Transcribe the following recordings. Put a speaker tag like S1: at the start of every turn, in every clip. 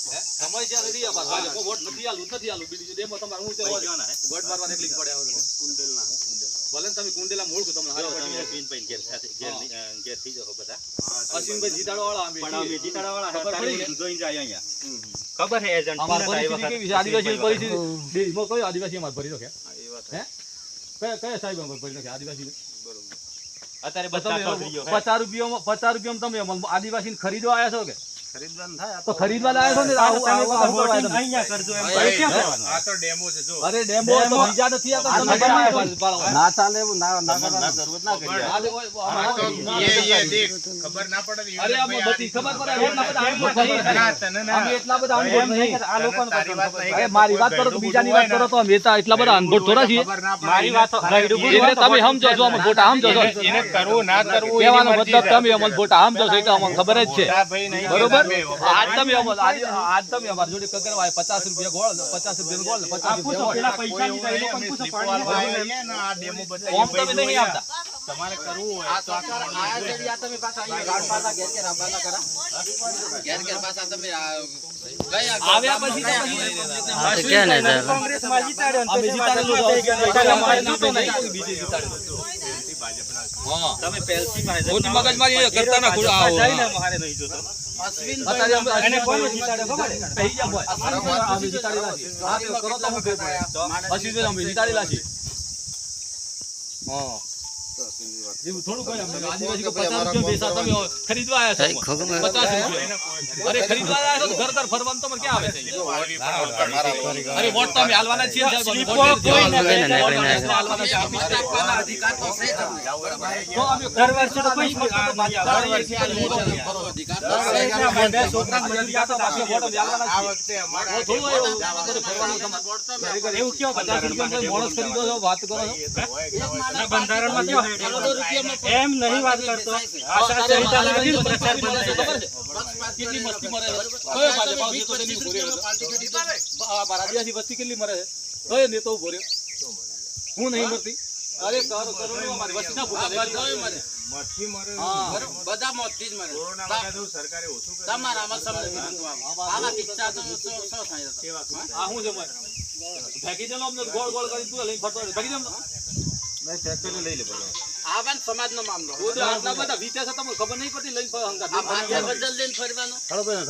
S1: સમસ્યા નથી અમારે ભાજપમાં. વોટ નથી આલું નથી આલું. બીજું ડેમો તમારે હું વોટ મારવા એટલી પડે આવે ભલે તમે કુંડેલા મોળખું તમને હારો
S2: તમે અશ્વિનભાઈ સાથે ઘેર ની- થઈ જાઓ બધા.
S1: અશ્વિનભાઈ જીતાડો વાળા અમે
S2: પણ અમે
S1: છીએ.
S2: જીતાડાવાળા
S1: ખબર પડી?
S2: તારે જાય અહીંયા. ખબર છે એજન્ટ
S1: અમારી પરિસ્થિતિ
S2: થાય
S1: કેવી છે?
S2: વખત.
S1: આદિવાસી પરિસ્થિતિ દેશમાં કયો આદિવાસી અમારે ભરી નાખે હે કયા કયા સાહેબ અમારે ભરી નાખે આદિવાસી
S2: અત્યારે
S1: રૂપિયામાં રૂપિયામાં તમે આદિવાસીને ખરીદવા આવ્યા છો કે? તો ખરીદવા લાયા ને
S2: આ
S1: તો
S2: ડેમો
S1: છે?
S2: કરવાનું?
S1: અરે ડેમો તો બીજા નથી
S2: આ ના
S3: ચાલે એવું ના ના
S2: ના કરવું ના
S4: દેખ. ખબર ના પડે
S1: અરે
S4: યુવરાજભાઈ
S1: બધી ખબર પડે એટલા બધા અમે.
S2: આ
S4: લોકો વાત
S1: અરે મારી વાત કરો તો બીજાની વાત કરો તો અમે તો એટલા બધા અનભવ થોડા છીએ.
S4: ખબર ના પડે.
S2: મારી વાત
S1: એટલે તમે સમજો છો અમે ખોટા સમજો છો.
S4: એને- કરવું ના કરવું એની
S1: કહેવાનો મતલબ તમે અમને ખોટા સમજો છો એટલે અમને ખબર જ છે. બરોબર
S4: કહેતા
S1: આજ તમે આજ આજ તમે અમારી જોડે કકરવા પચાસ રૂપિયા ગોળ પચાસ રૂપિયા ગોળ પચાસ રૂપિયા તમે નહીં આવતા.
S4: તમારે કરવું હોય તો
S1: આવ્યા પછી તો પછી
S2: કોંગ્રેસમાં જીતાડ્યો
S1: અમે જીતાડેલું બીજે જીતાડેલું.
S2: તમે
S1: ખોટી મગજમારી કરતા ના ખોટા આવો.
S2: જઈને મારે નહીં જોતો.
S1: જીતાડેલા છો. ખરીદવા આવ્યા છો તો ઘર ઘર ફરવાનું તમારે ક્યાં આવે છે અરે વોટ તો અમે હાલવાના છીએ. સાહેબ. અમે વોટ
S2: મારી? એમ નહીં વાત કરતો. આશા સંહિતા લાગી પ્રચાર બંધ થઈ જાય.
S1: કેટલી મસ્તી મરે? કયો ભાજપ આવશે તો તેની ઊભો રહ્યો મારા આદિવાસી વસ્તી કેટલી મરે છે? કયો નેતો ઊભો રહ્યો? હું નહીં મરતી? અરે કરો કરો ને અમારી વસ્તી ના
S4: મઠી મરે.
S1: હા.
S5: બધા મોતથી જ મરે.
S4: સરકારે ઓછું
S5: તમારામાં સમજ.
S1: આ છે મરે? ગોળ ગોળ કરી તું લઈને ફરતો રહે. ફેંકી દે અમને.
S5: આ પણ સમાજનો મામલો.
S1: બોલ, આટલા બધા વિચાર છે તમને ખબર નહીં પડતી લઈ હંગાત.
S5: આ ભાગ્ય બદલ લઈને ફરવાનો.
S1: હાલો ભાઈ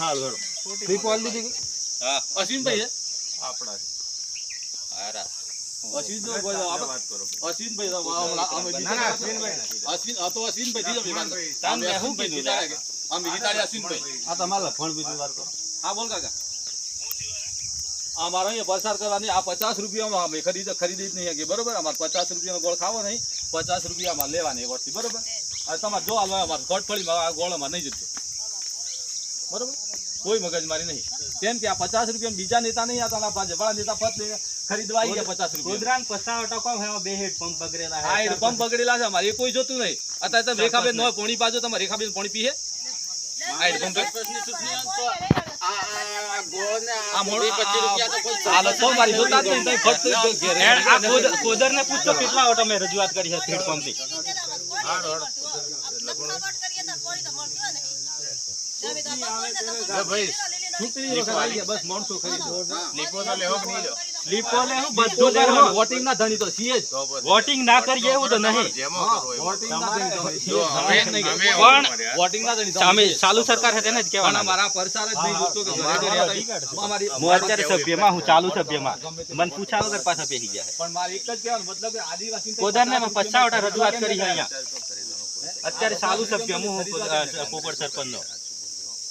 S4: આપણા
S1: અશ્વિનભાઈ ફ્રી કોલ
S4: વાત કરો
S1: અશ્વિનભાઈ અમે
S4: ના ના અશ્વિનભાઈ
S1: હા બોલ કાકા. અમારે અહીંયા પસાર કરવાની આ પચાસ રૂપિયામાં અમે ખરીદ ખરીદી જ નહીં શકીએ. બરોબર? અમારે પચાસ રૂપિયાનો ગોળ ખાવો નહીં. પચાસ રૂપિયા અમારે લેવાની એ વર્ષથી બરોબર? અને તમારે જો હાલવા અમારે ગોળફળીમાં આ ગોળ અમારે નહીં જતો. બરોબર? કોઈ મગજમારી નહીં. કેમ કે આ પચાસ રૂપિયા બીજા નેતા નહીં આવતા ભાજપવાળા નેતા પત લઈને ખરીદવા આવી ગયા પચાસ રૂપિયા.
S2: ગોધરાન પસાવ ટકો એમાં બે હેડ પંપ બગડેલા
S1: હા એ પંપ બગડેલા છે. અમારે એ કોઈ જોતું નહીં. અત્યારે તમે રેખાબેન નો પોણી પાજો તમે રેખાબેન પોણી પીએ. આ હેડ પંપ
S2: રજૂઆત કરી છે હેડ પંપની
S1: ચૂંટણી ભાઈ. બસ માણસો ખરીદો
S4: લેવો કે નહીં
S2: હું બધું.
S1: વોટિંગ ના ધણી તો છીએ જ.
S2: વોટિંગ ના કરીએ એવું તો નહીં.
S1: વોટિંગ ના ધણી
S2: પણ
S1: વોટિંગ ના ધણી અમે
S2: ચાલુ સરકાર છે તેને જ કહેવાના.
S1: અમારા પરસાર જ નહીં જોતો કે ઘરે ઘરે હતા. અમારી
S2: હું અત્યારે સભ્યમાં હું ચાલુ સભ્યમાં. મને પૂછા વગર પાછા પેહી ગયા
S1: પણ મારે એક જ કહેવાનું મતલબ કે આદિવાસી
S2: કોદરને મેં પચાસ રજૂઆત કરી છે અહીંયા. અત્યારે ચાલુ સભ્ય હું પોપટ સરપંચનો.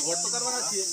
S4: વોટ
S1: તો કરવાના છીએ.